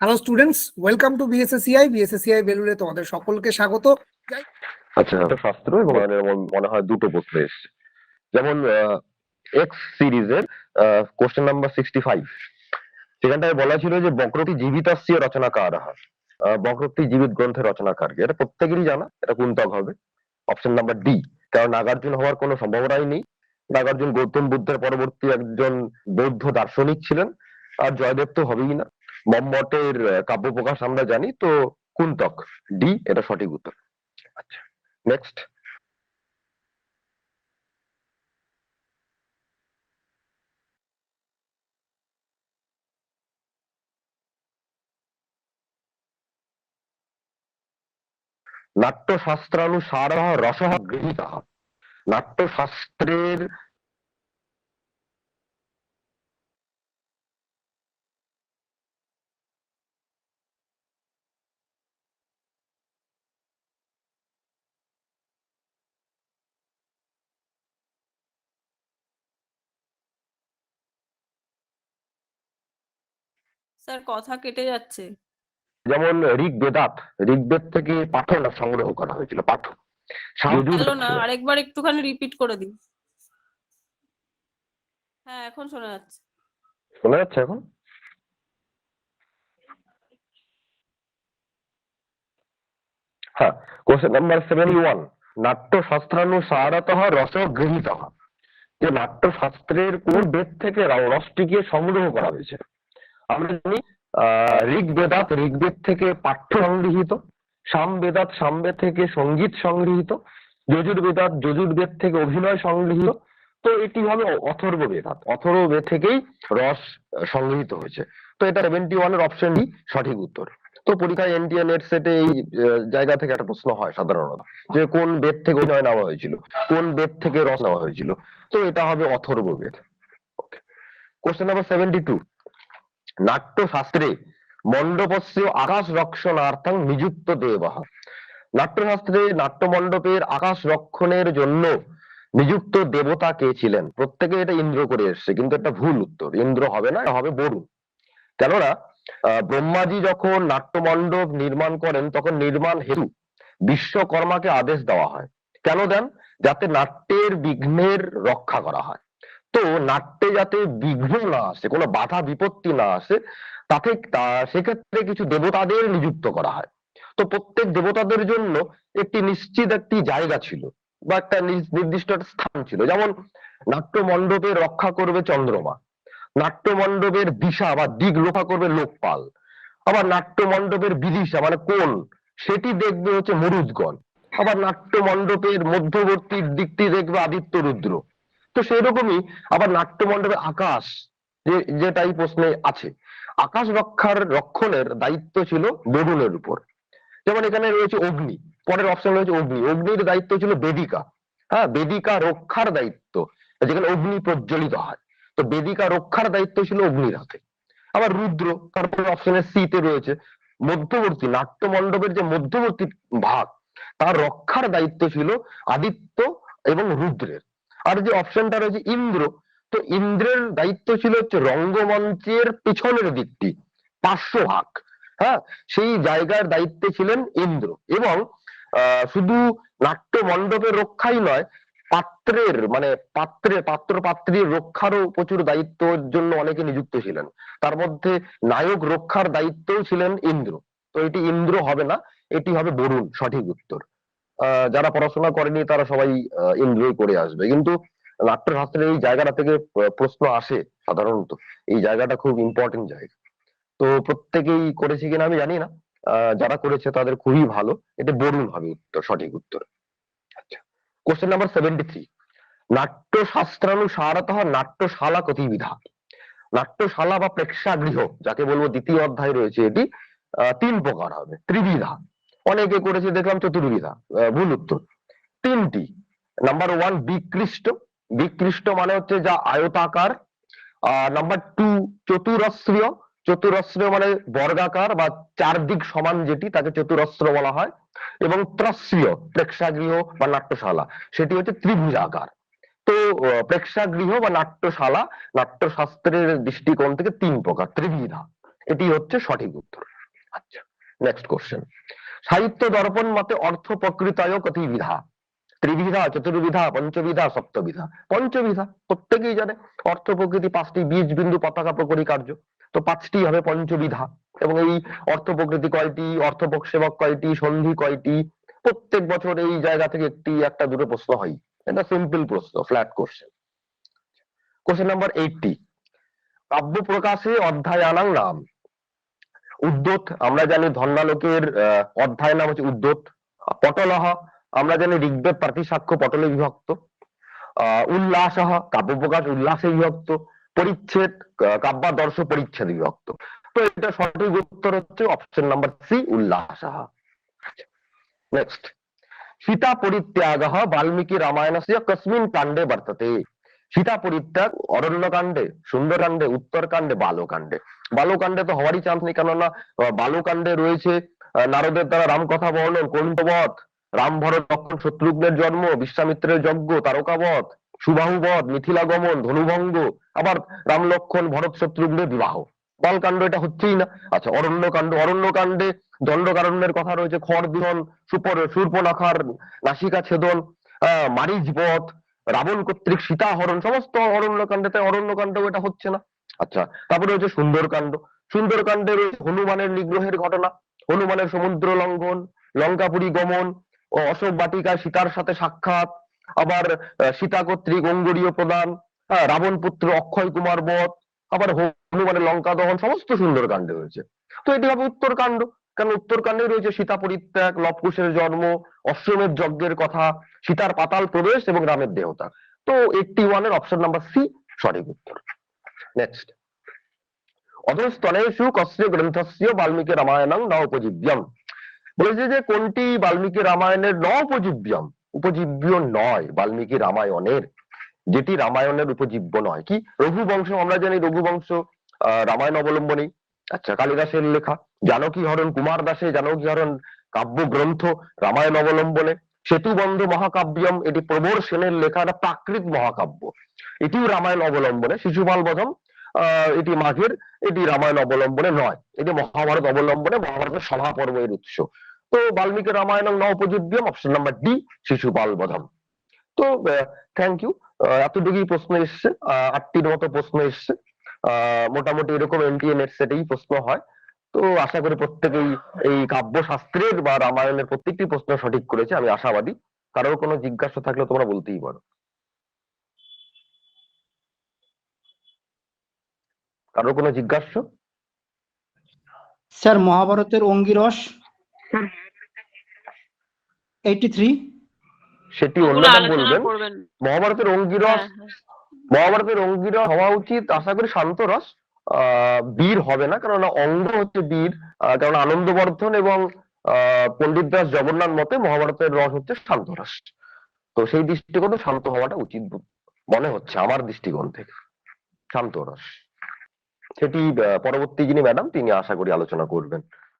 Hello students welcome to BSACI BSACI বেলুড়ে তোমাদের সকলকে স্বাগত। আচ্ছা একটা শাস্ত্র এবং মানে মনে হয় দুটো প্রশ্ন এসছে। যেমন এক্স সিরিজের কোশ্চেন নাম্বার সিক্সটি ফাইভ সেখানটায় বলা ছিল যে বক্রটি জীবিতাস্য রচনাকার বক্রটি জীবিত গ্রন্থের রচনাকারকে। এটা প্রত্যেকেরই জানা। এটা কুন্তক হবে। অপশন নাম্বার ডি কারণ নাগার্জুন হওয়ার কোনো সম্ভাবনাই নেই। নাগার্জুন গৌতম বুদ্ধের পরবর্তী একজন বৌদ্ধ দার্শনিক ছিলেন। আর জয়দেব তো হবেই না। মম্মটের কাব্য প্রকাশ আমরা জানি, তো কুন্তক ডি এটা সঠিক উত্তর। আচ্ছা নেক্সট নাট্যশাস্ত্রানুসার রস গৃহীত। নাট্যশাস্ত্রের স্যার কথা কেটে যাচ্ছে। যেমন ঋগ বেদাত ঋগ্বেদ থেকে পাঠন সংগ্রহ করা হয়েছিল পাঠ যজুর না আরেকবার একটুখানি রিপিট করে দিন হ্যাঁ এখন শোনা যাচ্ছে। শোনা যাচ্ছে এখন? হ্যাঁ কোশ্চেন নাম্বার সেভেন্টি ওয়ান নাট্যশাস্ত্রানুসারত রস গৃহীত যে নাট্যশাস্ত্রের কোন বেদ থেকে রসটিকে সংগ্রহ করা হয়েছে? আমরা জানি ঋগ বেদাত ঋগ্বেদ থেকে পাঠ্য সংগৃহীত সাম বেদাত সামবেদ থেকে সংগীত সংগৃহীত যজুর বেদাত যজুর বেদ থেকে অভিনয় সংগৃহীত। তো এটি হবে অথর্ব বেদাত অথর্ব বেদ থেকেই রস সংগৃহীত হয়েছে। তো এটা সেভেন্টি ওয়ানের অপশন ডি সঠিক উত্তর। তো পরীক্ষায় এনটিএ নেট সেটে এই জায়গা থেকে একটা প্রশ্ন হয় সাধারণত, যে কোন বেদ থেকে অভিনয় নেওয়া হয়েছিল? কোন বেদ থেকে রস নেওয়া হয়েছিল? তো এটা হবে Atharva Veda question number seventy two নাট্যশাস্ত্রে মণ্ডপস্য আকাশ রক্ষণার্থং নিযুক্ত দেবः। নাট্যশাস্ত্রে নাট্যমণ্ডপের আকাশ রক্ষণের জন্য নিযুক্ত দেবতা কে ছিলেন? প্রত্যেকে এটা ইন্দ্র করে এসছে, কিন্তু একটা ভুল উত্তর, ইন্দ্র হবে না, হবে বরুণ কেননা ব্রহ্মাজি যখন নাট্যমণ্ডপ নির্মাণ করেন, তখন নির্মাণ হেতু বিশ্বকর্মাকে আদেশ দেওয়া হয়। কেন দেন? যাতে নাট্যের বিঘ্নের রক্ষা করা হয়। তো নাট্যে যাতে বিঘ্ন না আসে, কোনো বাধা বিপত্তি না আসে, তাতে সেক্ষেত্রে কিছু দেবতাদের নিযুক্ত করা হয়। তো প্রত্যেক দেবতাদের জন্য একটি নিশ্চিত একটি জায়গা ছিল বা একটা নির্দিষ্ট স্থান ছিল। যেমন নাট্যমণ্ডপে রক্ষা করবে চন্দ্রমা, নাট্যমণ্ডপের দিশা বা দিক রক্ষা করবে লোকপাল, আবার নাট্যমণ্ডপের বিদিশা মানে কোন সেটি দেখবে হচ্ছে মরুদগণ, আবার নাট্যমণ্ডপের মধ্যবর্তী দিকটি দেখবে আদিত্য রুদ্র। তো সেরকমই আবার নাট্যমণ্ডপে আকাশ যে, যেটাই প্রশ্নে আছে। আকাশ রক্ষার রক্ষণের দায়িত্ব ছিল বরুণের উপর। যেমন এখানে রয়েছে অগ্নি, পরের অপশন রয়েছে অগ্নি। অগ্নির দায়িত্ব ছিল বেদিকা। হ্যাঁ বেদিকা রক্ষার দায়িত্ব, যেখানে অগ্নি প্রজ্বলিত হয়। তো বেদিকা রক্ষার দায়িত্ব ছিল অগ্নির হাতে। আবার রুদ্র, তারপরে অপশনের সিতে রয়েছে মধ্যবর্তী, নাট্যমণ্ডপের যে মধ্যবর্তী ভাগ, তার রক্ষার দায়িত্ব ছিল আদিত্য এবং রুদ্রের। আর যে অপশনটা রয়েছে ইন্দ্র, তো ইন্দ্রের দায়িত্ব ছিল হচ্ছে রঙ্গমঞ্চের পিছনের দিকটি পার্শ্বভাগ হ্যাঁ সেই জায়গার দায়িত্বে ছিলেন ইন্দ্র এবং শুধু নাট্য মণ্ডপের রক্ষাই নয়, পাত্রের মানে পাত্রে পাত্র পাত্রীর রক্ষারও প্রচুর দায়িত্বের জন্য অনেকে নিযুক্ত ছিলেন। তার মধ্যে নায়ক রক্ষার দায়িত্বও ছিলেন ইন্দ্র। তো এটি ইন্দ্র হবে না, এটি হবে বরুণ, সঠিক উত্তর। যারা পড়াশোনা করেনি তারা সবাই ইন্দ্রই করে আসবে। কিন্তু নাট্যশাস্ত্রের এই জায়গাটা থেকে প্রশ্ন আসে সাধারণত। এই জায়গাটা খুব ইম্পর্টেন্ট জায়গা। তো প্রত্যেকেই করেছে কিনা আমি জানি না। যারা করেছে তাদের খুবই ভালো। এটা বরুণ হবে উত্তর, সঠিক উত্তর। আচ্ছা কোশ্চেন নাম্বার সেভেন্টি থ্রি নাট্যশাস্ত্রানুসারত নাট্যশালা কতিবিধা। নাট্যশালা বা প্রেক্ষাগৃহ, যাকে বলব দ্বিতীয় অধ্যায় রয়েছে এটি তিন প্রকার হবে। ত্রিবিধা। অনেকে করেছে, দেখলাম চতুর্বিধা ভুল উত্তর। তিনটি। Number one বিকৃষ্ট। বিকৃষ্ট মানে হচ্ছে যা আয়তাকার। Number two চতুরস্রীয়। চতুরস্রীয় মানে বর্গাকার বা চারদিক সমান যেটি, তাকে চতুরস্র বলা হয়। এবং ত্রস্রীয়, প্রেক্ষাগৃহ বা নাট্যশালা, সেটি হচ্ছে ত্রিভুজাকার। তো প্রেক্ষাগৃহ বা নাট্যশালা, নাট্যশাস্ত্রের দৃষ্টিকোণ থেকে তিন প্রকার, ত্রিবিধা। এটি হচ্ছে সঠিক উত্তর। আচ্ছা নেক্সট কোশ্চেন সাহিত্য দর্পণ মতে অর্থ প্রকৃতয় কতিবিধা ত্রিবিধা, চতুর্বিধা, পঞ্চবিধা, সপ্তবিধা। পঞ্চবিধা প্রত্যেকেই জানে, অর্থ প্রকৃতি পাঁচটি বীজ, বিন্দু, পতাকা প্রকৃতি কার্য। তো পাঁচটি হবে পঞ্চবিধা। এবং এই অর্থ প্রকৃতি কয়টি অর্থপক সেবক কয়টি, সন্ধি কয়টি? প্রত্যেক বছর এই জায়গা থেকে একটি, একটা, দুটো প্রশ্ন হয়। এটা সিম্পল প্রশ্ন flat question question number eighty কাব্য প্রকাশে অধ্যায়ানাং নাম উদ্যোত, আমরা জানি ধন্যালোকের অধ্যায় নাম হচ্ছে উদ্যোত। পটলহ, আমরা জানি ঋগ্বেদ প্রাতিসাক্ষ্য পটলে বিভক্ত। আহ উল্লাস কাব্য প্রকাশ উল্লাসে বিভক্ত। পরিচ্ছেদ কাব্যাদর্শ পরিচ্ছেদ বিভক্ত। তো এটা সঠিক উত্তর হচ্ছে অপশন নাম্বার সি উল্লাস নেক্সট সীতা পরিত্যাগ বাল্মীকি রামায়ণস্য কস্মিন কাণ্ডে বর্ততে। সীতা পরিত্যাগ, অরণ্যকাণ্ডে, সুন্দরকাণ্ডে, উত্তরকাণ্ডে, বালকাণ্ডে। বালকাণ্ডে তো হওয়ারই চান্স নেই, কেননা বালকাণ্ডে রয়েছে নারদের দ্বারা রাম কথা বর্ণন কৌন্তবধ রাম ভরত লক্ষণ শত্রুঘ্নের জন্ম, বিশ্বামিত্রের যজ্ঞ, তারকাবধ, সুবাহুবধ মিথিলা গমন ধনুভঙ্গ, আবার রাম লক্ষণ, ভরত শত্রুঘ্নের বিবাহ। বালকাণ্ড এটা হচ্ছেই না। আচ্ছা অরণ্যকাণ্ড, অরণ্যকাণ্ডে দণ্ডকারণ্যের কথা রয়েছে, খড় দিহন সুপর, সুর্পনাখার নাসিকা ছেদন আহ, মারিচ বধ রাবণ কর্তৃক সীতাহরণ সমস্ত অরণ্যকাণ্ডে তাই অরণ্যকাণ্ড এটা হচ্ছে না। আচ্ছা তারপরে হচ্ছে সুন্দরকাণ্ড। সুন্দরকাণ্ডে রয়েছে হনুমানের নিগ্রহের ঘটনা হনুমানের সমুদ্র লঙ্ঘন লঙ্কাপুরী গমন ও অশোক বাটিকায় সীতার সাথে সাক্ষাৎ আবার সীতা কর্তৃক অঙ্গরীয় প্রদান হ্যাঁ, রাবণ পুত্র অক্ষয় কুমার বধ আবার হনুমানের লঙ্কা দহন সমস্ত সুন্দরকাণ্ডে রয়েছে। তো এটি হবে উত্তরকাণ্ড। কারণ উত্তরকাণ্ডে রয়েছে সীতা পরিত্যাগ, লবকুশের জন্ম, অশ্বমেধ যজ্ঞের কথা, সীতার পাতাল প্রবেশ এবং রামের দেহতা তো এইটটি ওয়ানের অপশন নাম্বার সি, সঠিক উত্তর। নেক্সট অধস্তনেষু কস্য গ্রন্থস্য বাল্মীকি রামায়ণং ন উপজীব্যম। বলেছে যে কোনটি বাল্মীকি রামায়ণের ন উপজীব্যম? উপজীব্য নয়, বাল্মীকি রামায়ণের। যেটি রামায়ণের উপজীব্য নয়। কি? রঘুবংশ, আমরা জানি রঘুবংশ রামায়ণ অবলম্বনেই। আচ্ছা কালিদাসের লেখা জানকী হরণ কুমার দাসে জানকী হরণ কাব্য গ্রন্থ রামায়ণ অবলম্বনে সেতুবন্ধ মহাকাব্যম, এটি প্রবর সেনের লেখা একটা প্রাকৃত মহাকাব্য। এটিও রামায়ণ অবলম্বনে শিশুপাল বধম এটি মাঘের, এটি রামায়ণ অবলম্বনে নয়, এটি মহাভারত অবলম্বনে, মহাভারতের সভা পর্বের উৎস। তো, বাল্মীকি রামায়ণ ন অপশন নাম্বার ডি শিশুপাল বধম। তো থ্যাংক ইউ এতটুকুই প্রশ্ন এসছে আটটির মতো প্রশ্ন এসছে। মোটামুটি এরকম এনটিএ এর সেটেই প্রশ্ন হয়। তো আশা করি প্রত্যেকেই এই কাব্য শাস্ত্রের বা রামায়ণের প্রত্যেকটি প্রশ্ন সঠিক করেছে আমি আশাবাদী। কারোর কোনো জিজ্ঞাসা থাকলে তোমরা বলতেই পারো। কারোর কোনো জিজ্ঞাসা? স্যার মহাভারতের অঙ্গিরস এইটি থ্রি সেটি পুরো অন্যরা বলবেন। মহাভারতের অঙ্গিরস হ্যাঁ, হ্যাঁ। মহাভারতের অঙ্গিরা হওয়া উচিত। আশা করি শান্তরস, আহ, বীর হবে না কারণ অঙ্গ হচ্ছে বীর কারণ আনন্দবর্ধন এবং পণ্ডিত দাস জগন্নাথ মতে মহাভারতের রস হচ্ছে শান্তরস। তো সেই দৃষ্টিকোণে শান্ত হওয়াটা উচিত মনে হচ্ছে, আমার দৃষ্টিকোণ থেকে। শান্ত রস সেটি পরবর্তী যিনি ম্যাডাম, তিনি আশা করি আলোচনা করবেন।